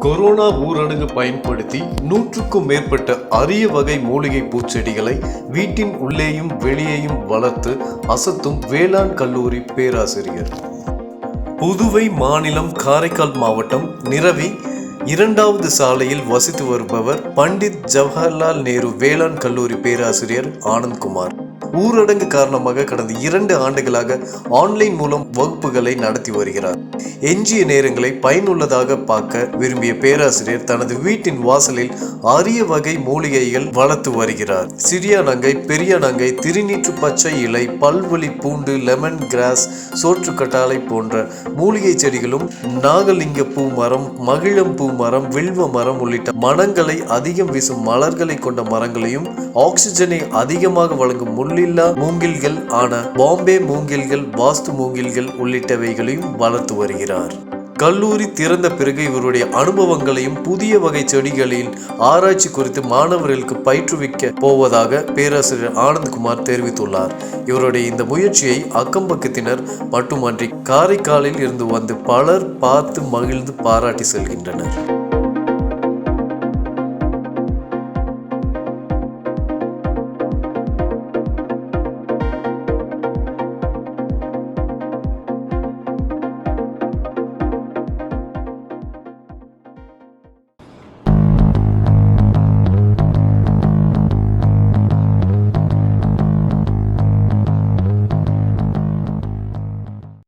Corona ஊரடங்கு பயன்படுத்தி நூற்றுக்கும் மேற்பட்ட அரிய வகை மூலிகை பூச்செடிகளை வீட்டின் உள்ளேயும் வெளியேயும் வளர்த்து அசத்தும் வேளாண் கல்லூரி பேராசிரியர். புதுவை மாநிலம் காரைக்கால் மாவட்டம் நிரவி இரண்டாவது சாலையில் வசித்து வருபவர் பண்டித் ஜவஹர்லால் நேரு வேளாண் கல்லூரி பேராசிரியர் ஆனந்த்குமார். ஊரடங்கு காரணமாக கடந்த இரண்டு ஆண்டுகளாக ஆன்லைன் மூலம் வகுப்புகளை நடத்தி வருகிறார். எஞ்சிய நேரங்களை பயனுள்ளதாக பார்க்க விரும்பிய பேராசிரியர் தனது வீட்டின் வாசலில் அரிய வகை மூலிகைகள் வளர்த்து வருகிறார். சிறிய நங்கை பெரிய நங்கை திருநீற்று பச்சை இலை பல்வழி பூண்டு லெமன் கிராஸ் சோற்றுக்கட்டாலை போன்ற மூலிகை செடிகளும் நாகலிங்க பூ மரம் மகிழம் பூ மரம் வில்வ மரம் உள்ளிட்ட மனங்களை அதிகம் வீசும் மலர்களை கொண்ட மரங்களையும் ஆக்சிஜனை அதிகமாக வழங்கும் முள்ளில்லா மூங்கில்கள் ஆன பாம்பே மூங்கில்கள் வாஸ்து மூங்கில்கள் உள்ளிட்டவைகளையும் வளர்த்து வருகிறார். கல்லூரி திறந்த பிறகு இவருடைய அனுபவங்களையும் புதிய வகை செடிகளின் ஆராய்ச்சி குறித்து மாணவர்களுக்கு பயிற்றுவிக்க போவதாக பேராசிரியர் ஆனந்த்குமார் தெரிவித்துள்ளார். இவருடைய இந்த முயற்சியை அக்கம்பக்கத்தினர் மட்டுமன்றி காரைக்காலில் இருந்து வந்து பலர் பார்த்து மகிழ்ந்து பாராட்டி செல்கின்றனர்.